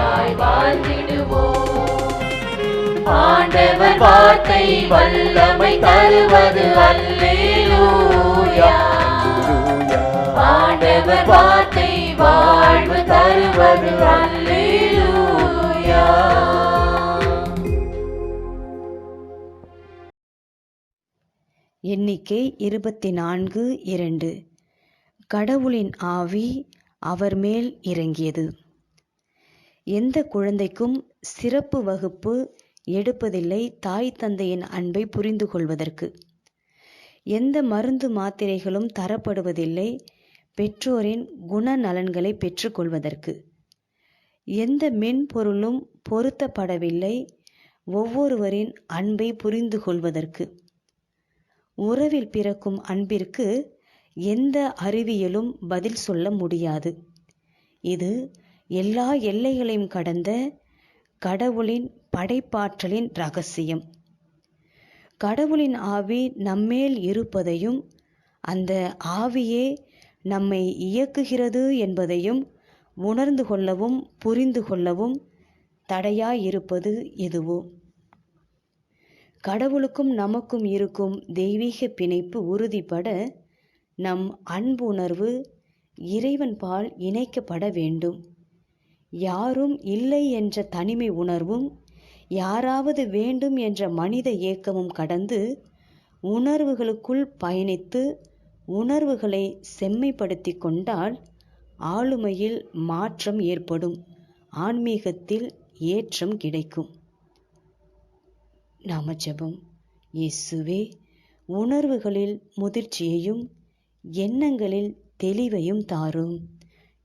நிறைவாய் வாழ்ந்திடுவோம். ஆண்டவர் வார்த்தை வல்லமை தருவது அல்லேலூயா. ஆண்டவர் வார்த்தை வாழ்வு தருவது அல்லேலூயா. எண்ணிக்கை இருபத்தி நான்கு இரண்டு. கடவுளின் ஆவி அவர் மேல் இறங்கியது. எந்த குழந்தைக்கும் சிறப்பு வகுப்பு எடுப்பதில்லை தாய் தந்தையின் அன்பை புரிந்து கொள்வதற்கு. எந்த மருந்து மாத்திரைகளும் தரப்படுவதில்லை பெற்றோரின் குணநலன்களை பெற்றுக்கொள்வதற்கு எந்த மென்பொருளும் பொருத்தப்படவில்லை ஒவ்வொருவரின் அன்பை புரிந்து கொள்வதற்கு. உறவில் பிறக்கும் அன்பிற்கு எந்த அறிவியலும் பதில் சொல்ல முடியாது. இது எல்லா எல்லைகளையும் கடந்த கடவுளின் படைப்பாற்றலின் ரகசியம். கடவுளின் ஆவி நம்மேல் இருப்பதையும் அந்த ஆவியே நம்மை இயக்குகிறது என்பதையும் உணர்ந்து கொள்ளவும் புரிந்து கொள்ளவும் தடையாயிருப்பது எதுவோ? கடவுளுக்கும் நமக்கும் இருக்கும் தெய்வீக பிணைப்பு உறுதிப்பட நம் அன்புணர்வு இறைவன் பால் இணைக்கப்பட வேண்டும். யாரும் இல்லை என்ற தனிமை உணர்வும் யாராவது வேண்டும் என்ற மனித ஏக்கமும் கடந்து உணர்வுகளுக்குள் பயணித்து உணர்வுகளை செம்மைப்படுத்தி கொண்டால் ஆளுமையில் மாற்றம் ஏற்படும் ஆன்மீகத்தில் ஏற்றம் கிடைக்கும். நாம இயேசுவே உணர்வுகளில் முதிர்ச்சியையும் எண்ணங்களில் தெளிவையும் தாரும்.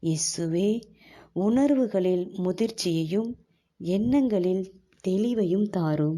இயேசுவே உணர்வுகளில் முதிர்ச்சியையும் எண்ணங்களில் தெளிவையும் தாரும்.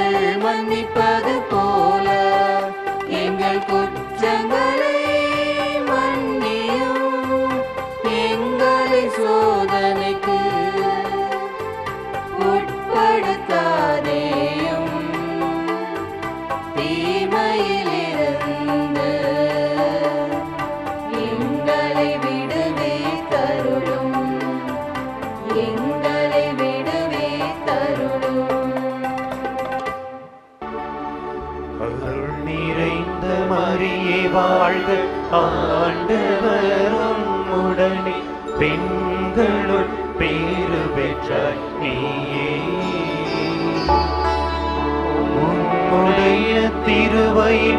நாங்கள்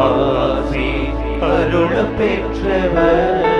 ஆசி அருள பெற்றவர்.